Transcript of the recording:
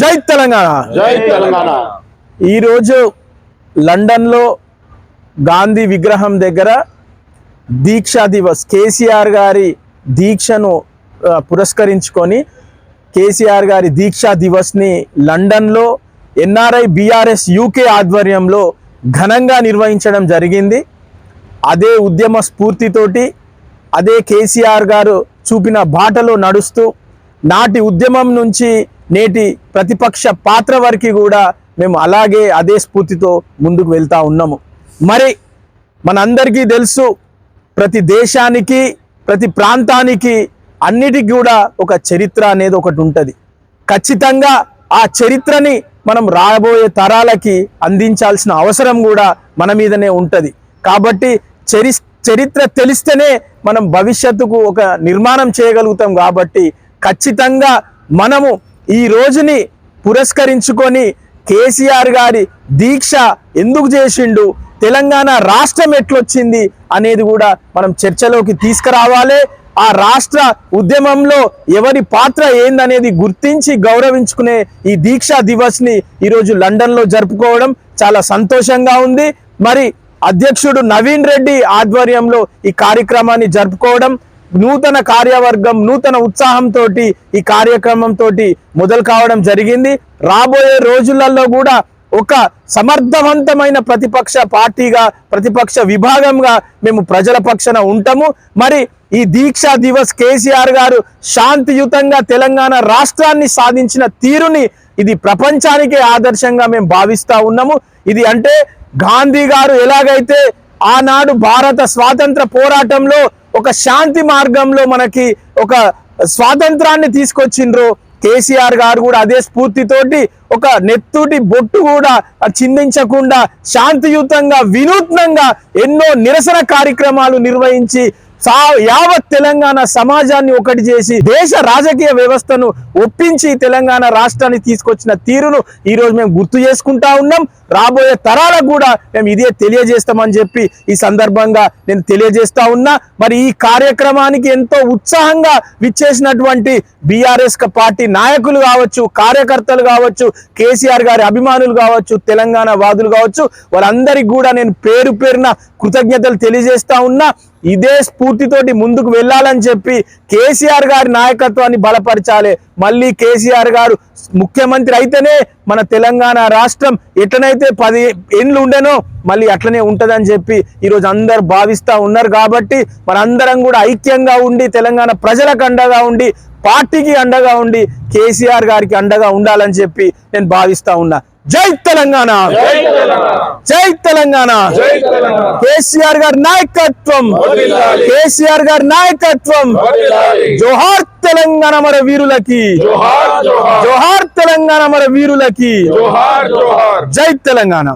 జై తెలంగాణ. జై తెలంగాణ. ఈరోజు లండన్లో గాంధీ విగ్రహం దగ్గర దీక్షా దివస్ కేసీఆర్ గారి దీక్షను పురస్కరించుకొని కేసీఆర్ గారి దీక్షా దివస్ని లండన్లో ఎన్ఆర్ఐ బీఆర్ఎస్ యూకే ఆధ్వర్యంలో ఘనంగా నిర్వహించడం జరిగింది. అదే ఉద్యమ స్ఫూర్తితోటి అదే కేసీఆర్ గారు చూపిన బాటలో నడుస్తూ నాటి ఉద్యమం నుంచి నేటి ప్రతిపక్ష పాత్ర వరకు కూడా మేము అలాగే అదే స్ఫూర్తితో ముందుకు వెళ్తా ఉన్నాము. మరి మనందరికీ తెలుసు ప్రతి దేశానికి ప్రతి ప్రాంతానికి అన్నిటికీ కూడా ఒక చరిత్ర అనేది ఒకటి ఉంటుంది. ఖచ్చితంగా ఆ చరిత్రని మనం రాబోయే తరాలకి అందించాల్సిన అవసరం కూడా మన మీదనే ఉంటుంది. కాబట్టి చరి చరిత్ర తెలిస్తేనే మనం భవిష్యత్తుకు ఒక నిర్మాణం చేయగలుగుతాం కాబట్టి ఖచ్చితంగా మనము ఈ రోజుని పురస్కరించుకొని కేసీఆర్ గారి దీక్ష ఎందుకు చేసిండు? తెలంగాణ రాష్ట్రం ఎట్లొచ్చింది అనేది కూడా మనం చర్చలోకి తీసుకురావాలి. ఆ రాష్ట్ర ఉద్యమంలో ఎవరి పాత్ర ఏందనేది గుర్తించి గౌరవించుకునే ఈ దీక్షా దివస్ని ఈరోజు లండన్లో జరుపుకోవడం చాలా సంతోషంగా ఉంది. మరి అధ్యక్షుడు నవీన్ రెడ్డి ఆధ్వర్యంలో ఈ కార్యక్రమాన్ని జరుపుకోవడం నూతన కార్యవర్గం నూతన ఉత్సాహంతో ఈ కార్యక్రమంతో మొదలు కావడం జరిగింది. రాబోయే రోజులలో కూడా ఒక సమర్థవంతమైన ప్రతిపక్ష పార్టీగా ప్రతిపక్ష విభాగంగా మేము ప్రజల పక్షన ఉంటాము. మరి ఈ దీక్షా దివస్ కేసీఆర్ గారు శాంతియుతంగా తెలంగాణ రాష్ట్రాన్ని సాధించిన తీరుని ఇది ప్రపంచానికే ఆదర్శంగా మేము భావిస్తా ఉన్నాము. ఇది అంటే గాంధీ గారు ఎలాగైతే ఆనాడు భారత స్వాతంత్ర పోరాటంలో ఒక శాంతి మార్గంలో మనకి ఒక స్వాతంత్రాన్ని తీసుకొచ్చిండ్రు. కేసీఆర్ గారు కూడా అదే స్ఫూర్తితోటి ఒక నెత్తుటి బొట్టు కూడా చిందించకుండా శాంతియుతంగా వినూత్నంగా ఎన్నో నిరసన కార్యక్రమాలు నిర్వహించి యావత్ తెలంగాణ సమాజాన్ని ఒకటి చేసి దేశ రాజకీయ వ్యవస్థను ఒప్పించి తెలంగాణ రాష్ట్రాన్ని తీసుకొచ్చిన తీరును ఈరోజు మేము గుర్తు చేసుకుంటా ఉన్నాం. రాబోయే తరాలకు కూడా మేము ఇదే తెలియజేస్తామని చెప్పి ఈ సందర్భంగా నేను తెలియజేస్తా ఉన్నా. మరి ఈ కార్యక్రమానికి ఎంతో ఉత్సాహంగా విచ్చేసినటువంటి బీఆర్ఎస్ పార్టీ నాయకులు కావచ్చు కార్యకర్తలు కావచ్చు కేసీఆర్ గారి అభిమానులు కావచ్చు తెలంగాణ వాదులు కావచ్చు వాళ్ళందరికీ కూడా నేను పేరు పేరున కృతజ్ఞతలు తెలియజేస్తా ఉన్నా. ఇదే స్ఫూర్తితోటి ముందుకు వెళ్ళాలని చెప్పి కేసీఆర్ గారి నాయకత్వాన్ని బలపరచాలి. మళ్ళీ కేసీఆర్ గారు ముఖ్యమంత్రి అయితేనే మన తెలంగాణ రాష్ట్రం ఎట్లనైతే పది ఏండ్లు ఉండేనో మళ్ళీ అట్లనే ఉంటుందని చెప్పి ఈరోజు అందరు భావిస్తూ ఉన్నారు కాబట్టి మనందరం కూడా ఐక్యంగా ఉండి తెలంగాణ ప్రజలకు అండగా ఉండి పార్టీకి అండగా ఉండి కేసీఆర్ గారికి అండగా ఉండాలని చెప్పి నేను భావిస్తా ఉన్నా. జై తెలంగాణ! జై తెలంగాణ! కేసీఆర్ గారి నాయకత్వం. కేసీఆర్ గారి నాయకత్వం. జోహార్ తెలంగాణ మన వీరులకి! జోహార్ తెలంగాణ మన వీరులకి! జై తెలంగాణ!